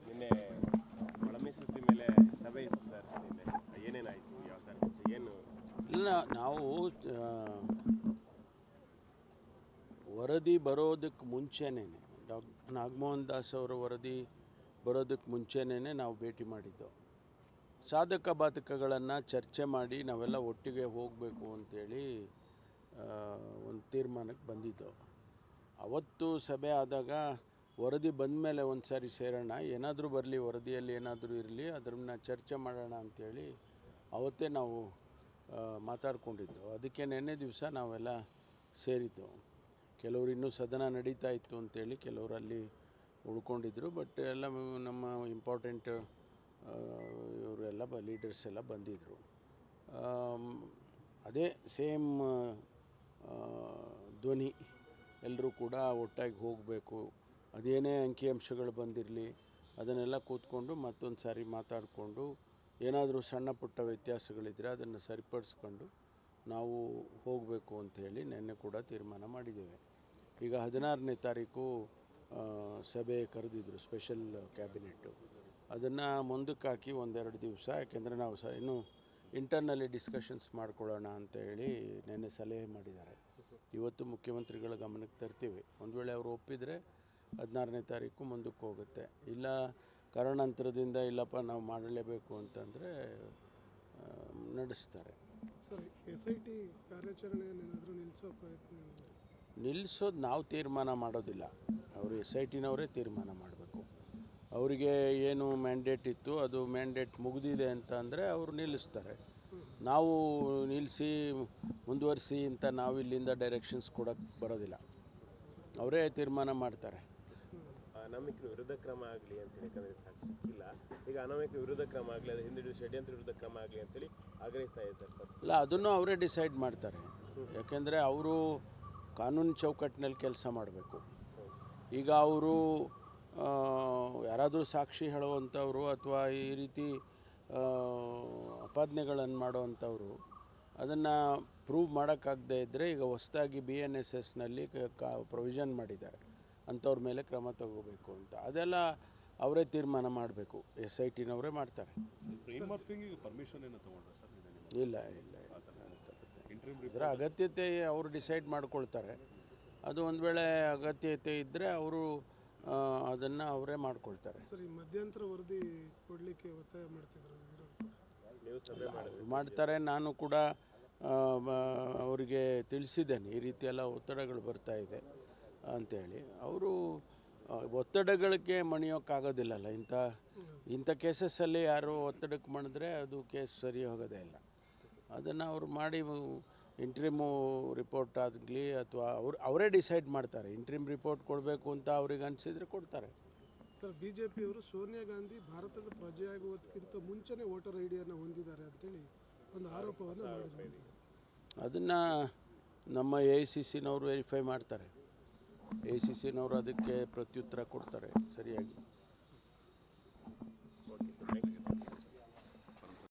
ನಿನ್ನೆ ಒಳಮೆ ಸುದ್ದಿ ಮೇಲೆ ಸಭೆ ಇತ್ತು ಸರ್ ನಿನ್ನೆ ಏನೇನಾಯಿತು ಯಾವ ಥರ ಏನು ಇಲ್ಲ, ನಾವು ವರದಿ ಬರೋದಕ್ಕೆ ಮುಂಚೆನೇ ಡಾಕ್ ನಾಗಮೋಹನ್ ದಾಸ್ ಅವರ ವರದಿ ಬರೋದಕ್ಕೆ ಮುಂಚೆನೇ ನಾವು ಭೇಟಿ ಮಾಡಿದ್ದು. ಸಾಧಕ ಬಾಧಕಗಳನ್ನು ಚರ್ಚೆ ಮಾಡಿ ನಾವೆಲ್ಲ ಒಟ್ಟಿಗೆ ಹೋಗಬೇಕು ಅಂತೇಳಿ ಒಂದು ತೀರ್ಮಾನಕ್ಕೆ ಬಂದಿದ್ದು. ಅವತ್ತು ಸಭೆ ಆದಾಗ ವರದಿ ಬಂದ ಮೇಲೆ ಒಂದು ಸಾರಿ ಸೇರೋಣ, ಏನಾದರೂ ಬರಲಿ, ವರದಿಯಲ್ಲಿ ಏನಾದರೂ ಇರಲಿ, ಅದ್ರನ್ನ ಚರ್ಚೆ ಮಾಡೋಣ ಅಂಥೇಳಿ ಅವತ್ತೇ ನಾವು ಮಾತಾಡ್ಕೊಂಡಿದ್ದು. ಅದಕ್ಕೆ ನೆನ್ನೆ ದಿವಸ ನಾವೆಲ್ಲ ಸೇರಿದ್ದು. ಕೆಲವರು ಇನ್ನೂ ಸದನ ನಡೀತಾ ಇತ್ತು ಅಂತೇಳಿ ಕೆಲವರು ಅಲ್ಲಿ ಉಳ್ಕೊಂಡಿದ್ರು ಬಟ್ ಎಲ್ಲ ನಮ್ಮ ಇಂಪಾರ್ಟೆಂಟ್ ಇವರೆಲ್ಲ ಬ ಲೀಡರ್ಸ್ ಎಲ್ಲ ಬಂದಿದ್ದರು ಅದೇ ಸೇಮ್ ಧ್ವನಿ ಎಲ್ಲರೂ ಕೂಡ ಒಟ್ಟಾಗಿ ಹೋಗಬೇಕು. ಅದೇನೇ ಅಂಕಿಅಂಶಗಳು ಬಂದಿರಲಿ, ಅದನ್ನೆಲ್ಲ ಕೂತ್ಕೊಂಡು ಮತ್ತೊಂದು ಸಾರಿ ಮಾತಾಡಿಕೊಂಡು, ಏನಾದರೂ ಸಣ್ಣ ಪುಟ್ಟ ವ್ಯತ್ಯಾಸಗಳಿದ್ದರೆ ಅದನ್ನು ಸರಿಪಡಿಸ್ಕೊಂಡು ನಾವು ಹೋಗಬೇಕು ಅಂಥೇಳಿ ನಿನ್ನೆ ಕೂಡ ತೀರ್ಮಾನ ಮಾಡಿದ್ದೇವೆ. ಈಗ ಹದಿನಾರನೇ ತಾರೀಕು ಸಭೆ ಕರೆದಿದ್ರು ಸ್ಪೆಷಲ್ ಕ್ಯಾಬಿನೆಟ್ಟು ಅದನ್ನು ಮುಂದಕ್ಕೆ ಹಾಕಿ ಒಂದೆರಡು ದಿವಸ, ಯಾಕೆಂದರೆ ನಾವು ಸಹ ಇನ್ನೂ ಇಂಟರ್ನಲ್ಲಿ ಡಿಸ್ಕಷನ್ಸ್ ಮಾಡ್ಕೊಳ್ಳೋಣ ಅಂತ ಹೇಳಿ ನಿನ್ನೆ ಸಲಹೆ ಮಾಡಿದ್ದಾರೆ. ಇವತ್ತು ಮುಖ್ಯಮಂತ್ರಿಗಳ ಗಮನಕ್ಕೆ ತರ್ತೀವಿ. ಒಂದು ವೇಳೆ ಅವರು ಒಪ್ಪಿದರೆ ಹದಿನಾರನೇ ತಾರೀಕು ಮುಂದಕ್ಕೆ ಹೋಗುತ್ತೆ. ಇಲ್ಲ ಕಾರಣಾಂತರದಿಂದ ಇಲ್ಲಪ್ಪ, ನಾವು ಮಾಡಲೇಬೇಕು ಅಂತಂದರೆ ನಡೆಸ್ತಾರೆ. ಸರ್, ಎಸ್ ಐ ಟಿ ಕಾರ್ಯಾಚರಣೆಯನ್ನೇನಾದರೂ ನಿಲ್ಲಿಸೋ ಪ್ರಯತ್ನ ಏನಾದ್ರು? ನಿಲ್ಲಿಸೋದು ನಾವು ತೀರ್ಮಾನ ಮಾಡೋದಿಲ್ಲ. ಅವರು ಎಸ್ ಐ ಟಿನವರೇ ತೀರ್ಮಾನ ಮಾಡಬೇಕು. ಅವರಿಗೆ ಏನು ಮ್ಯಾಂಡೇಟ್ ಇತ್ತು ಅದು ಮ್ಯಾಂಡೇಟ್ ಮುಗಿದಿದೆ ಅಂತ ಅಂದರೆ ಅವರು ನಿಲ್ಲಿಸ್ತಾರೆ. ನಾವು ನಿಲ್ಲಿಸಿ ಮುಂದುವರಿಸಿ ಅಂತ ನಾವು ಇಲ್ಲಿಂದ ಡೈರೆಕ್ಷನ್ಸ್ ಕೊಡೋಕ್ಕೆ ಬರೋದಿಲ್ಲ. ಅವರೇ ತೀರ್ಮಾನ ಮಾಡ್ತಾರೆ. ಅನಾಮಿಕ ವಿರುದ್ಧ ಕ್ರಮ ಆಗಲಿ ಅಂತೇಳಿ ಯಾಕಂದರೆ ಸಾಕು ಸಿಕ್ಕಿಲ್ಲ ಈಗ ಅನಾಮಿಕ ವಿರುದ್ಧ ಕ್ರಮ ಆಗಲಿ ಅದು ಹಿಂದೆ ಷಡ್ಯಂತ್ರ ವಿರುದ್ಧ ಕ್ರಮ ಆಗಲಿ ಅಂತೇಳಿ ಆಗ್ರಹಿಸ್ತಾ ಇದೆ ಸರ್. ಇಲ್ಲ ಅದನ್ನು ಅವರೇ ಡಿಸೈಡ್ ಮಾಡ್ತಾರೆ. ಯಾಕೆಂದರೆ ಅವರು ಕಾನೂನು ಚೌಕಟ್ಟಿನಲ್ಲಿ ಕೆಲಸ ಮಾಡಬೇಕು. ಈಗ ಅವರು ಯಾರಾದರೂ ಸಾಕ್ಷಿ ಹೇಳುವಂಥವ್ರು ಅಥವಾ ಈ ರೀತಿ ಅಪಾದನೆಗಳನ್ನು ಮಾಡುವಂಥವ್ರು ಅದನ್ನು ಪ್ರೂವ್ ಮಾಡೋಕ್ಕಾಗದೆ ಇದ್ದರೆ ಈಗ ಹೊಸದಾಗಿ ಬಿ ಎನ್ ಎಸ್ ಎಸ್ನಲ್ಲಿ ಕಾ ಪ್ರೊವಿಷನ್ ಮಾಡಿದ್ದಾರೆ. ಅಂಥವ್ರ ಮೇಲೆ ಕ್ರಮ ತಗೋಬೇಕು ಅಂತ. ಅದೆಲ್ಲ ಅವರೇ ತೀರ್ಮಾನ ಮಾಡಬೇಕು. ಎಸ್ ಐ ಟಿನವರೇ ಮಾಡ್ತಾರೆ. ಇಲ್ಲ ಮಾರ್ಫಿಂಗಿಗೆ ಇದರ ಅಗತ್ಯತೆ ಅವರು ಡಿಸೈಡ್ ಮಾಡ್ಕೊಳ್ತಾರೆ. ಅದು ಒಂದು ವೇಳೆ ಅಗತ್ಯತೆ ಇದ್ದರೆ ಅವರು ಅದನ್ನು ಅವರೇ ಮಾಡ್ಕೊಳ್ತಾರೆ. ಸರ್ ಈ ಮಧ್ಯಂತರ ವರದಿ ಕೊಡಲಿಕ್ಕೆ ಒತ್ತಾಯ ಮಾಡ್ತಿದ್ರು ಮಾಡ್ತಾರೆ. ನಾನು ಕೂಡ ಅವರಿಗೆ ತಿಳಿಸಿದ್ದೇನೆ. ಈ ರೀತಿ ಎಲ್ಲ ಒತ್ತಡಗಳು ಬರ್ತಾ ಇದೆ ಅಂಥೇಳಿ ಅವರು ಒತ್ತಡಗಳಿಗೆ ಮಣಿಯೋಕ್ಕಾಗೋದಿಲ್ಲಲ್ಲ. ಇಂಥ ಇಂಥ ಕೇಸಸ್ಸಲ್ಲಿ ಯಾರು ಒತ್ತಡಕ್ಕೆ ಮಣಿದ್ರೆ ಅದು ಕೇಸ್ ಸರಿ ಹೋಗೋದೇ ಇಲ್ಲ. ಅದನ್ನು ಅವರು ಮಾಡಿ ಇಂಟ್ರಿಮು ರಿಪೋರ್ಟ್ ಆಗಲಿ ಅಥವಾ ಅವ್ರು ಅವರೇ ಡಿಸೈಡ್ ಮಾಡ್ತಾರೆ. ಇಂಟ್ರಿಮ್ ರಿಪೋರ್ಟ್ ಕೊಡಬೇಕು ಅಂತ ಅವ್ರಿಗೆ ಅನಿಸಿದರೆ ಕೊಡ್ತಾರೆ. ಸರ್ ಬಿ ಜೆ ಪಿಯವರು ಸೋನಿಯಾ ಗಾಂಧಿ ಭಾರತದ ಪ್ರಜೆಯಾಗುವುದಕ್ಕಿಂತ ಮುಂಚೆನೇ ವೋಟರ್ ಐ ಡಿಯನ್ನು ಹೊಂದಿದ್ದಾರೆ ಅಂತೇಳಿ ಒಂದು ಆರೋಪವನ್ನು ಮಾಡಿದ್ರು ಅದನ್ನು ನಮ್ಮ ಎ ಐ ಸಿ ಸಿನವರು ವೆರಿಫೈ ಮಾಡ್ತಾರೆ. ಎ ಐ ಸಿ ಸಿನವರು ಅದಕ್ಕೆ ಪ್ರತ್ಯುತ್ತರ ಕೊಡ್ತಾರೆ ಸರಿಯಾಗಿ. Okay sir thank you